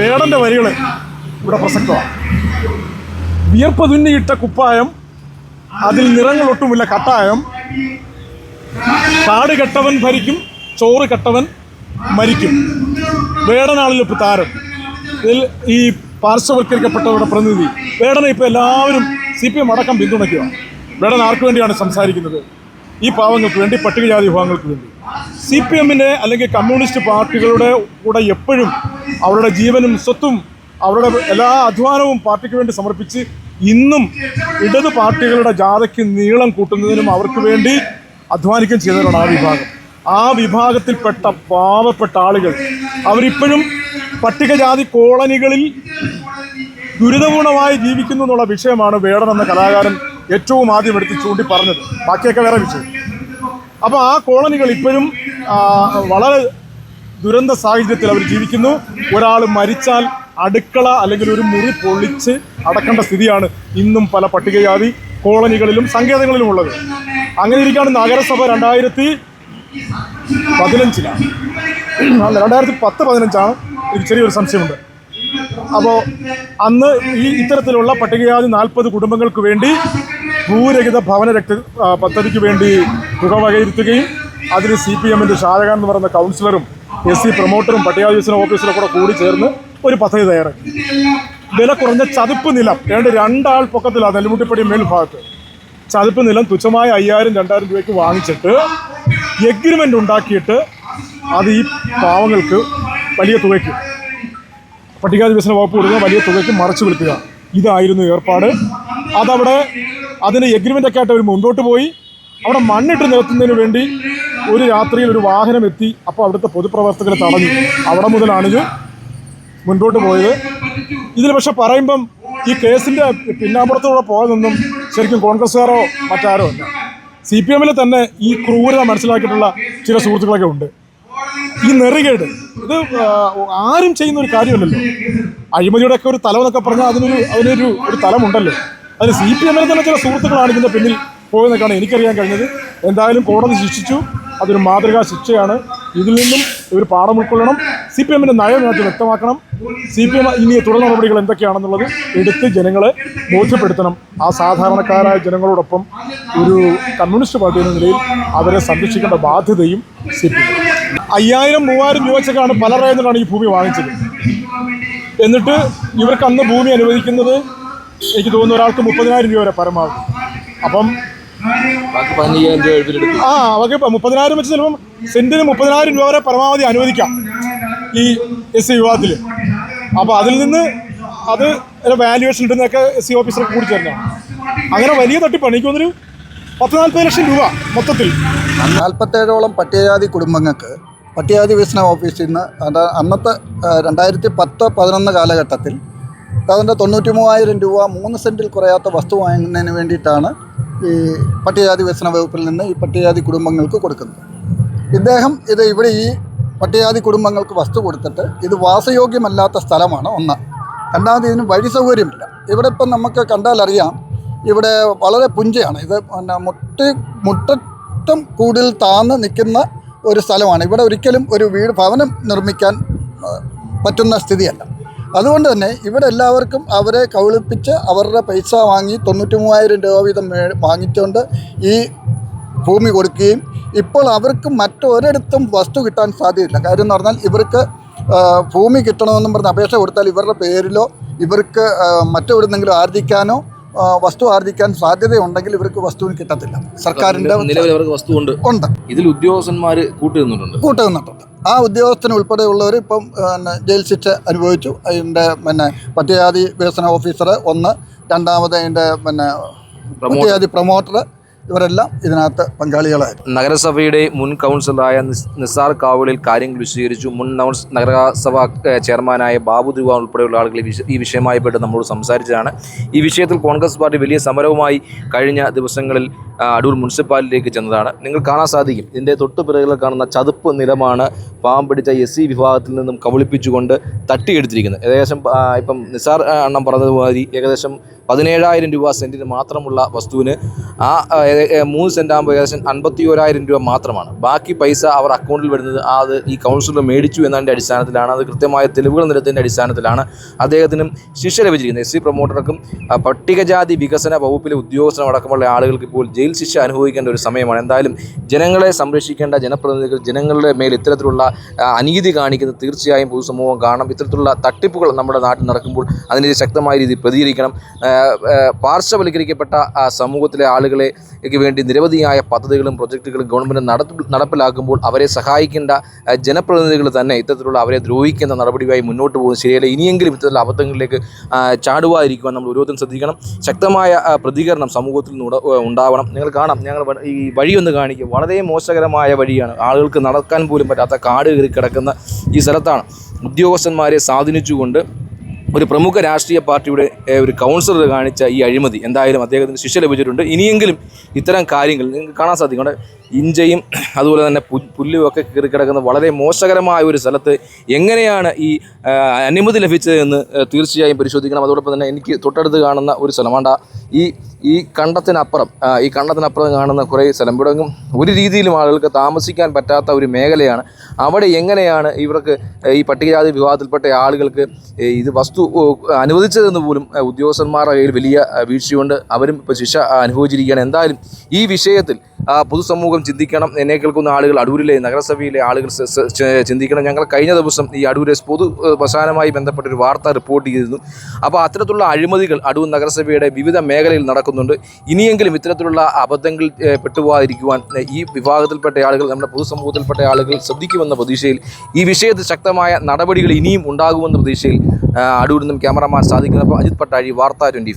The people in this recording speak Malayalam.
വേടന്റെ വരികൾ ഇവിടെ പ്രസക്തമാണ് വിയർപ്പ് തുന്നിയിട്ട കുപ്പായം അതിൽ നിറങ്ങൾ ഒട്ടുമില്ല കട്ടായം. കാട് കെട്ടവൻ ഭരിക്കും ചോറ് കെട്ടവൻ മരിക്കും. വേടനാളിലിപ്പ് താരം. ഇതിൽ ഈ പാർശ്വവൽക്കരിക്കപ്പെട്ടവരുടെ പ്രതിനിധി. വേടനെ ഇപ്പോൾ എല്ലാവരും സി പി എം അടക്കം പിന്തുണയ്ക്കുക. വേടൻ ആർക്കു വേണ്ടിയാണ് സംസാരിക്കുന്നത്? ഈ പാവങ്ങൾക്ക് വേണ്ടി പട്ടികജാതി വിഭാഗങ്ങൾക്ക് വേണ്ടി. സി പി എമ്മിന്റെ അല്ലെങ്കിൽ കമ്മ്യൂണിസ്റ്റ് പാർട്ടികളുടെ കൂടെ എപ്പോഴും അവരുടെ ജീവനും സ്വത്തും അവരുടെ എല്ലാ അധ്വാനവും പാർട്ടിക്ക് വേണ്ടി സമർപ്പിച്ച് ഇന്നും ഇടത് പാർട്ടികളുടെ ജാഥയ്ക്ക് നീളം കൂട്ടുന്നതിനും അവർക്ക് വേണ്ടി അധ്വാനിക്കുകയും ചെയ്തവരാണ് ആ വിഭാഗം. ആ വിഭാഗത്തിൽപ്പെട്ട പാവപ്പെട്ട ആളുകൾ. അവരിപ്പോഴും പട്ടികജാതി കോളനികളിൽ ദുരിതപൂർണമായി ജീവിക്കുന്നു എന്നുള്ള വിഷയമാണ് വേടൻ എന്ന കലാകാരൻ ഏറ്റവും ആദ്യം എടുത്ത് ചൂണ്ടി പറഞ്ഞത് ബാക്കിയൊക്കെ വേറെ വിഷയം. അപ്പോൾ ആ കോളനികൾ ഇപ്പോഴും വളരെ ദുരന്ത സാഹചര്യത്തിൽ അവർ ജീവിക്കുന്നു. ഒരാൾ മരിച്ചാൽ അടുക്കള അല്ലെങ്കിൽ ഒരു മുറി പൊളിച്ച് അടക്കേണ്ട സ്ഥിതിയാണ് ഇന്നും പല പട്ടികജാതി കോളനികളിലും സങ്കേതങ്ങളിലും ഉള്ളത്. അങ്ങനെ ഇരിക്കുകയാണ് നഗരസഭ രണ്ടായിരത്തി പതിനഞ്ചിലാണ് രണ്ടായിരത്തി പത്ത് പതിനഞ്ചാണ്. ചെറിയൊരു സംശയമുണ്ട്. അപ്പോൾ അന്ന് ഈ ഇത്തരത്തിലുള്ള പട്ടികജാതി നാൽപ്പത് കുടുംബങ്ങൾക്ക് വേണ്ടി ഭൂരഹിത ഭവന രക്ത പദ്ധതിക്ക് വേണ്ടി തുക വകയിരുത്തുകയും അതിന് സി പി എമ്മിന്റെ ഷാജഹാൻ എന്ന് പറയുന്ന കൗൺസിലറും എസ് സി പ്രൊമോട്ടറും പട്ടികജാതി വികസന ഓഫീസറും കൂടെ കൂടി ചേർന്ന് ഒരു പദ്ധതി തയ്യാറാക്കി. വില കുറഞ്ഞ ചതുപ്പ് നിലം രണ്ട് രണ്ടാൾ പൊക്കത്തിലാണ് നെല്ലുമുട്ടിപ്പടി മേൽഭാഗത്ത്. ചതുപ്പ് നിലം തുച്ഛമായ അയ്യായിരം രണ്ടായിരം രൂപയ്ക്ക് വാങ്ങിച്ചിട്ട് എഗ്രിമെന്റ് ഉണ്ടാക്കിയിട്ട് അത് ഈ പാവങ്ങൾക്ക് വലിയ തുകയ്ക്ക്. പട്ടികജാതി വികസന വകുപ്പ് കൊടുക്കുന്ന വലിയ തുകയ്ക്ക് മറച്ചു വിളിക്കുക ഇതായിരുന്നു ഏർപ്പാട്. അതവിടെ അതിന് എഗ്രിമെന്റ് ഒക്കെ ആയിട്ട് അവർ മുമ്പോട്ട് പോയി. അവിടെ മണ്ണിട്ട് നിരത്തുന്നതിന് വേണ്ടി ഒരു രാത്രിയിൽ ഒരു വാഹനം എത്തി. അപ്പോൾ അവിടുത്തെ പൊതുപ്രവർത്തകരെ തടഞ്ഞു. അവിടെ മുതലാണിത് മുൻപോട്ട് പോയത്. ഇതിൽ പക്ഷെ പറയുമ്പം ഈ കേസിന്റെ പിന്നാമ്പുറത്തൂടെ പോയതൊന്നും ശരിക്കും കോൺഗ്രസ്സുകാരോ മറ്റാരോ അല്ല. സി പി എമ്മിൽ തന്നെ ഈ ക്രൂരത മനസ്സിലാക്കിയിട്ടുള്ള ചില സുഹൃത്തുക്കളൊക്കെ ഉണ്ട്. ഈ നെറികേട്. ഇത് ആരും ചെയ്യുന്ന ഒരു കാര്യമല്ലല്ലോ. അഴിമതിയുടെ ഒക്കെ ഒരു തലം എന്നൊക്കെ പറഞ്ഞാൽ അതിനൊരു അതിനൊരു ഒരു തലമുണ്ടല്ലോ. അതിന് സി പി എമ്മിൽ തന്നെ ചില സുഹൃത്തുക്കളാണ് ഇതിന്റെ പിന്നിൽ പോയെന്നൊക്കെയാണ് എനിക്കറിയാൻ കഴിഞ്ഞത്. എന്തായാലും കോടതി ശിക്ഷിച്ചു. അതൊരു മാതൃകാ ശിക്ഷയാണ്. ഇതിൽ നിന്നും ഒരു പാഠം ഉൾക്കൊള്ളണം. സി പി എമ്മിന്റെ നയം ഇതിനകത്ത് വ്യക്തമാക്കണം. സി പി എം ഇനി തുടർ നടപടികൾ എന്തൊക്കെയാണെന്നുള്ളത് എടുത്ത് ജനങ്ങളെ ബോധ്യപ്പെടുത്തണം. ആ സാധാരണക്കാരായ ജനങ്ങളോടൊപ്പം ഒരു കമ്മ്യൂണിസ്റ്റ് പാർട്ടി എന്ന നിലയിൽ അവരെ സംരക്ഷിക്കേണ്ട ബാധ്യതയും സി പി എം അയ്യായിരം മൂവായിരം രൂപ വെച്ചൊക്കെയാണ് പല റേഞ്ചിലാണ് ഈ ഭൂമി വാങ്ങിച്ചത്. എന്നിട്ട് ഇവർക്ക് അന്ന് ഭൂമി അനുവദിക്കുന്നത് എനിക്ക് തോന്നുന്നു ഒരാൾക്ക് മുപ്പതിനായിരം രൂപ വരെ പരമാവധി. അപ്പം ആ അവർക്ക് മുപ്പതിനായിരം വെച്ച് ചിലപ്പം സെന്റിന് മുപ്പതിനായിരം രൂപ വരെ പരമാവധി അനുവദിക്കാം ഈ എസ് സി വിവാഹത്തിൽ അപ്പോൾ അതിൽ നിന്ന് അത് വാല്യുവേഷൻ ഇടുന്നതൊക്കെ എസ് സി ഓഫീസർ കൂടി ചേർന്നതാണ്. അങ്ങനെ വലിയ തട്ടിപ്പാണ്. എനിക്ക് തോന്നുന്നൊരു പത്ത് നാൽപ്പത് ലക്ഷം രൂപ മൊത്തത്തിൽ. നാൽപ്പത്തേഴോളം പട്ടികജാതി കുടുംബങ്ങൾക്ക് പട്ടികജാതി വികസന ഓഫീസിൽ നിന്ന് അന്നത്തെ രണ്ടായിരത്തി പത്ത് പതിനൊന്ന് കാലഘട്ടത്തിൽ അതിന്റെ തൊണ്ണൂറ്റി മൂവായിരം രൂപ മൂന്ന് സെന്റിൽ കുറയാത്ത വസ്തു വാങ്ങുന്നതിന് വേണ്ടിയിട്ടാണ് ഈ പട്ടികജാതി വികസന വകുപ്പിൽ നിന്ന് ഈ പട്ടികജാതി കുടുംബങ്ങൾക്ക് കൊടുക്കുന്നത്. ഇദ്ദേഹം ഇത് ഇവിടെ ഈ പട്ടികജാതി കുടുംബങ്ങൾക്ക് വസ്തു കൊടുത്തിട്ട് ഇത് വാസയോഗ്യമല്ലാത്ത സ്ഥലമാണ് ഒന്ന്. രണ്ടാമത് ഇതിന് വഴി സൗകര്യമില്ല. ഇവിടെ ഇപ്പം നമുക്ക് കണ്ടാലറിയാം ഇവിടെ വളരെ പുഞ്ചയാണ്. ഇത് പിന്നെ മുട്ടി മുട്ടറ്റം കൂടുതൽ താന്ന് നിൽക്കുന്ന ഒരു സ്ഥലമാണ്. ഇവിടെ ഒരിക്കലും ഒരു വീട് ഭവനം നിർമ്മിക്കാൻ പറ്റുന്ന സ്ഥിതിയല്ല. അതുകൊണ്ട് തന്നെ ഇവിടെ എല്ലാവർക്കും അവരെ കൗളിപ്പിച്ച് അവരുടെ പൈസ വാങ്ങി തൊണ്ണൂറ്റി മൂവായിരം രൂപ വീതം വാങ്ങിച്ചുകൊണ്ട് ഈ ഭൂമി കൊടുക്കുകയും ഇപ്പോൾ അവർക്ക് മറ്റൊരിടത്തും വസ്തു കിട്ടാൻ സാധ്യതയില്ല. കാര്യം എന്ന് പറഞ്ഞാൽ ഇവർക്ക് ഭൂമി കിട്ടണമെന്നും പറഞ്ഞ് അപേക്ഷ കൊടുത്താൽ ഇവരുടെ പേരിലോ ഇവർക്ക് മറ്റെവിടുന്നെങ്കിലും ആർജിക്കാനോ വസ്തു ആർജിക്കാൻ സാധ്യതയുണ്ടെങ്കിൽ ഇവർക്ക് വസ്തുവിന് കിട്ടത്തില്ല. സർക്കാരിന്റെ നിലവിൽ അവർക്ക് വസ്തു ഉണ്ട്. ഉണ്ട് ഇതിൽ ഉദ്യോഗസ്ഥന്മാർ കൂട്ടുനിന്നിട്ടുണ്ട്. കൂട്ടു നിന്നിട്ടുണ്ട് ആ ഉദ്യോഗസ്ഥന് ഉൾപ്പെടെയുള്ളവർ ഇപ്പം ജയിൽ ശിക്ഷ അനുഭവിച്ചു. അതിന്റെ പിന്നെ പട്ടികജാതി വികസന ഓഫീസർ ഒന്ന് രണ്ടാമത് അതിന്റെ പിന്നെ പട്ടികജാതി പ്രൊമോട്ടർ ഇവരെല്ലാം ഇതിനകത്ത് പങ്കാളികളായിരുന്നു നഗരസഭയുടെ മുൻ കൗൺസിലറായ നിസാർ കാവളിൽ കാര്യങ്ങൾ വിശദീകരിച്ചു. മുൻ നഗരസഭാ ചെയർമാനായ ബാബു ദിവാൻ ഉൾപ്പെടെയുള്ള ആളുകൾ ഈ വിഷയമായി പെട്ട് നമ്മളോട് സംസാരിച്ചതാണ്. ഈ വിഷയത്തിൽ കോൺഗ്രസ് പാർട്ടി വലിയ സമരവുമായി കഴിഞ്ഞ ദിവസങ്ങളിൽ അടൂർ മുനിസിപ്പാലിറ്റിയിലേക്ക് ചെന്നതാണ്. നിങ്ങൾ കാണാൻ സാധിക്കും. ഇതിന്റെ തൊട്ടു പിറകിൽ കാണുന്ന ചതുപ്പ് നിലമാണ് പാവം പിടിച്ച എസ് സി വിഭാഗത്തിൽ നിന്നും കബളിപ്പിച്ചുകൊണ്ട് തട്ടിയെടുത്തിരിക്കുന്നത് ഏകദേശം ഇപ്പം നിസാർ എണ്ണം പറഞ്ഞതുമാതിരി ഏകദേശം പതിനേഴായിരം രൂപ സെന്റിന് മാത്രമുള്ള വസ്തുവിന് ആ മൂന്ന് സെന്റാകുമ്പോൾ ഏകദേശം അൻപത്തി ഓരായിരം രൂപ മാത്രമാണ്. ബാക്കി പൈസ അവർ അക്കൗണ്ടിൽ വരുന്നത് അത് ഈ കൗൺസിലർ മേടിച്ചു എന്നതിന്റെ അടിസ്ഥാനത്തിലാണ്. അത് കൃത്യമായ തെളിവുകൾ നിരത്തിന്റെ അടിസ്ഥാനത്തിലാണ് അദ്ദേഹത്തിനും ശിക്ഷ ലഭിച്ചിരിക്കുന്നത്. എസ് സി പ്രൊമോട്ടർക്കും പട്ടികജാതി വികസന വകുപ്പിലെ ഉദ്യോഗസ്ഥനം അടക്കമുള്ള ആളുകൾക്ക് ഇപ്പോൾ ജയിൽ ശിക്ഷ അനുഭവിക്കേണ്ട ഒരു സമയമാണ്. എന്തായാലും ജനങ്ങളെ സംരക്ഷിക്കേണ്ട ജനപ്രതിനിധികൾ ജനങ്ങളുടെ മേൽ ഇത്തരത്തിലുള്ള അനീതി കാണിക്കുന്നത് തീർച്ചയായും പൊതുസമൂഹം കാണണം ഇത്തരത്തിലുള്ള തട്ടിപ്പുകൾ നമ്മുടെ നാട്ടിൽ നടക്കുമ്പോൾ അതിനെതിരെ ശക്തമായ രീതിയിൽ പ്രതികരിക്കണം. പാർശ്വവൽക്കരിക്കപ്പെട്ട സമൂഹത്തിലെ ആളുകളെ വേണ്ടി നിരവധിയായ പദ്ധതികളും പ്രൊജക്റ്റുകളും ഗവൺമെന്റ് നടപ്പ് നടപ്പിലാക്കുമ്പോൾ അവരെ സഹായിക്കേണ്ട ജനപ്രതിനിധികൾ തന്നെ ഇത്തരത്തിലുള്ള അവരെ ദ്രോഹിക്കുന്ന നടപടിയുമായി മുന്നോട്ട് പോകുന്നത് ശരിയല്ല ഇനിയെങ്കിലും ഇത്തരത്തിലുള്ള അബദ്ധങ്ങളിലേക്ക് ചാടുവാതിരിക്കുവാൻ നമ്മൾ ഓരോരുത്തരും ശ്രദ്ധിക്കണം. ശക്തമായ പ്രതികരണം സമൂഹത്തിൽ നിന്ന് ഉണ്ടാവണം. നിങ്ങൾ കാണാം ഞങ്ങൾ ഈ വഴിയൊന്ന് കാണിക്കും. വളരെ മോശകരമായ വഴിയാണ് ആളുകൾക്ക് നടക്കാൻ പോലും പറ്റാത്ത കാട് കയറി കിടക്കുന്ന ഈ സ്ഥലത്താണ്. ഉദ്യോഗസ്ഥന്മാരെ സ്വാധീനിച്ചുകൊണ്ട് ഒരു പ്രമുഖ രാഷ്ട്രീയ പാർട്ടിയുടെ ഒരു കൗൺസിലർ കാണിച്ച ഈ അഴിമതി എന്തായാലും അദ്ദേഹത്തിന് ശിക്ഷ ലഭിച്ചിട്ടുണ്ട്. ഇനിയെങ്കിലും ഇത്തരം കാര്യങ്ങൾ നിങ്ങൾക്ക് കാണാൻ സാധിക്കും. അവിടെ ഇഞ്ചയും അതുപോലെ തന്നെ പുല്ലും ഒക്കെ കയറി കിടക്കുന്ന വളരെ മോശകരമായ ഒരു സ്ഥലത്ത് എങ്ങനെയാണ് ഈ അനുമതി ലഭിച്ചതെന്ന് തീർച്ചയായും പരിശോധിക്കണം. അതോടൊപ്പം തന്നെ എനിക്ക് തൊട്ടടുത്ത് കാണുന്ന ഒരു സ്ഥലം ഈ ഈ കണ്ടത്തിനപ്പുറം ഈ കണ്ടത്തിനപ്പുറം കാണുന്ന കുറേ സ്ഥലം. ഇവിടെ ഒരു രീതിയിലും ആളുകൾക്ക് താമസിക്കാൻ പറ്റാത്ത ഒരു മേഖലയാണ്. അവിടെ എങ്ങനെയാണ് ഇവർക്ക് ഈ പട്ടികജാതി വിഭാഗത്തിൽപ്പെട്ട ആളുകൾക്ക് ഇത് വസ്തു അനുവദിച്ചതെന്ന് പോലും ഉദ്യോഗസ്ഥന്മാരുടെ കയ്യിൽ വലിയ വീഴ്ചയുണ്ട്. അവരും ഇപ്പോൾ ശിക്ഷ അനുഭവിച്ചിരിക്കുകയാണ്. എന്തായാലും ഈ വിഷയത്തിൽ പൊതുസമൂഹം ചിന്തിക്കണം. എന്നെ കേൾക്കുന്ന ആളുകൾ അടൂരിലെ നഗരസഭയിലെ ആളുകൾ ചിന്തിക്കണം. ഞങ്ങൾ കഴിഞ്ഞ ദിവസം ഈ അടൂരെ പൊതു ബന്ധപ്പെട്ടൊരു ബന്ധപ്പെട്ട ഒരു വാർത്ത റിപ്പോർട്ട് ചെയ്തിരുന്നു. അപ്പോൾ അത്തരത്തിലുള്ള അഴിമതികൾ അടൂർ നഗരസഭയുടെ വിവിധ മേഖലയിൽ നടക്കുന്നുണ്ട്. ഇനിയെങ്കിലും ഇത്തരത്തിലുള്ള അബദ്ധങ്ങൾ ഏഹ്, പെട്ടുപോകാതിരിക്കുവാൻ ഈ വിഭാഗത്തിൽപ്പെട്ട ആളുകൾ നമ്മുടെ പൊതുസമൂഹത്തിൽപ്പെട്ട ആളുകൾ ശ്രദ്ധിക്കുമെന്ന പ്രതീക്ഷയിൽ ഈ വിഷയത്തിൽ ശക്തമായ നടപടികൾ ഇനിയും ഉണ്ടാകുമെന്ന പ്രതീക്ഷയിൽ അടൂരിൽ നിന്നും ക്യാമറമാൻ സാധിക്കുന്നപ്പോൾ അജിത് പട്ടാഴി വാർത്ത ട്വന്റി